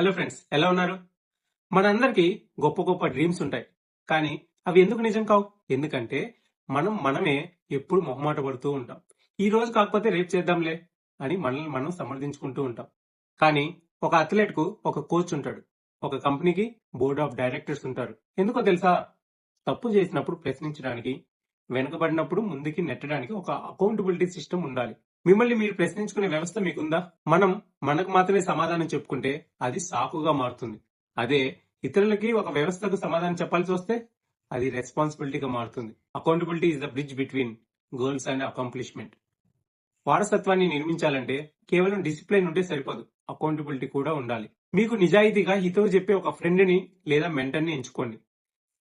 Hello friends ఎలా ఉన్నారు? మనందరికీ గొప్ప గొప్ప డ్రీమ్స్ ఉంటాయి. కానీ అవి ఎందుకు నిజం కావు? ఎందుకంటే మనం మనమే ఎప్పుడు మొహమాట పడుతూ ఉంటాం. ఈ రోజు కాకపోతే రేపు చేద్దాంలే అని మనల్ని మనం సమర్థించుకుంటూ ఉంటాం. కానీ ఒక అథ్లెట్కు ఒక కోచ్ ఉంటాడు. ఒక కంపెనీకి బోర్డ్ ఆఫ్ డైరెక్టర్స్ ఉంటారు. ఎందుకో తెలుసా? తప్పు చేసినప్పుడు ప్రశ్నించడానికి వెనుకబడినప్పుడు ముందుకి నెట్టడానికి ఒక అకౌంటబిలిటీ సిస్టమ్ ఉండాలి. మిమ్మల్ని మీరు ప్రశ్నించుకునే వ్యవస్థ మీకుందా? మనం మనకు మాత్రమే సమాధానం చెప్పుకుంటే అది సాకుగా మారుతుంది. అదే ఇతరులకి ఒక వ్యవస్థకు సమాధానం చెప్పాల్సి వస్తే అది రెస్పాన్సిబిలిటీగా మారుతుంది. Accountability is the bridge between goals and accomplishment. వారసత్వాన్ని నిర్మించాలంటే కేవలం డిసిప్లిన్ ఉంటే సరిపోదు. అకౌంటబిలిటీ కూడా ఉండాలి. మీకు నిజాయితీగా హితవు చెప్పే ఒక ఫ్రెండ్ని లేదా మెంటర్ని ఎంచుకోండి.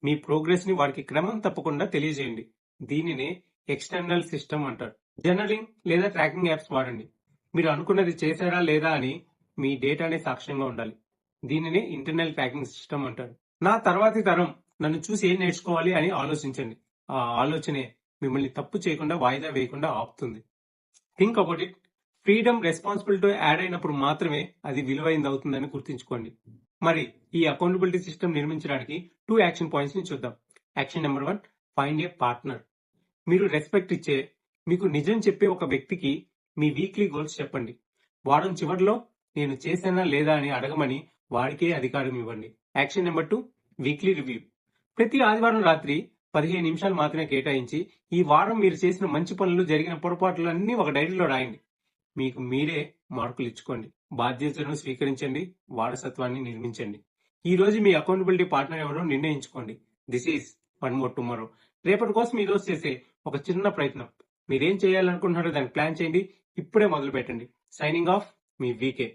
మీ ప్రోగ్రెస్ని వారికి క్రమం తప్పకుండా తెలియజేయండి. దీనినే ఎక్స్టర్నల్ సిస్టమ్ అంటారు. జర్నలింగ్ లేదా ట్రాకింగ్ యాప్స్ వాడండి. మీరు అనుకున్నది చేశారా లేదా అని మీ డేటానే సాక్ష్యంగా ఉండాలి. దీనిని ఇంటర్నల్ ట్రాకింగ్ సిస్టమ్ అంటారు. నా తర్వాతి తరం నన్ను చూసి ఏం నేర్చుకోవాలి అని ఆలోచించండి. ఆ ఆలోచనే మిమ్మల్ని తప్పు చేయకుండా వాయిదా వేయకుండా ఆపుతుంది. Think about it. Freedom responsibility add అయినప్పుడు మాత్రమే అది విలువైంది అవుతుందని గుర్తుంచుకోండి. మరి ఈ అకౌంటబిలిటీ సిస్టమ్ నిర్మించడానికి టూ యాక్షన్ పాయింట్స్ని చూద్దాం. Action number one find a partner. మీరు రెస్పెక్ట్ ఇచ్చే మీకు నిజం చెప్పే ఒక వ్యక్తికి మీ వీక్లీ గోల్స్ చెప్పండి. వారం చివరిలో నేను చేశానా లేదా అని అడగమని వాడికే అధికారం ఇవ్వండి. Action number two weekly review ప్రతి ఆదివారం రాత్రి పదిహేను నిమిషాలు మాత్రమే కేటాయించి ఈ వారం మీరు చేసిన మంచి పనులు జరిగిన పొరపాట్లు అన్ని ఒక డైరీలో రాయండి. మీకు మీరే మార్కులు ఇచ్చుకోండి. బాధ్యతను స్వీకరించండి. వారసత్వాన్ని నిర్మించండి. ఈ రోజు మీ అకౌంటబిలిటీ పార్ట్నర్ ఎవరో నిర్ణయించుకోండి. This is one more tomorrow రేపటి కోసం ఈరోజు రోజు చేసే ఒక చిన్న ప్రయత్నం. మీరేం చేయాలనుకుంటున్నారో దాన్ని ప్లాన్ చేయండి. ఇప్పుడే మొదలు పెట్టండి సైనింగ్ ఆఫ్ మీ వీకే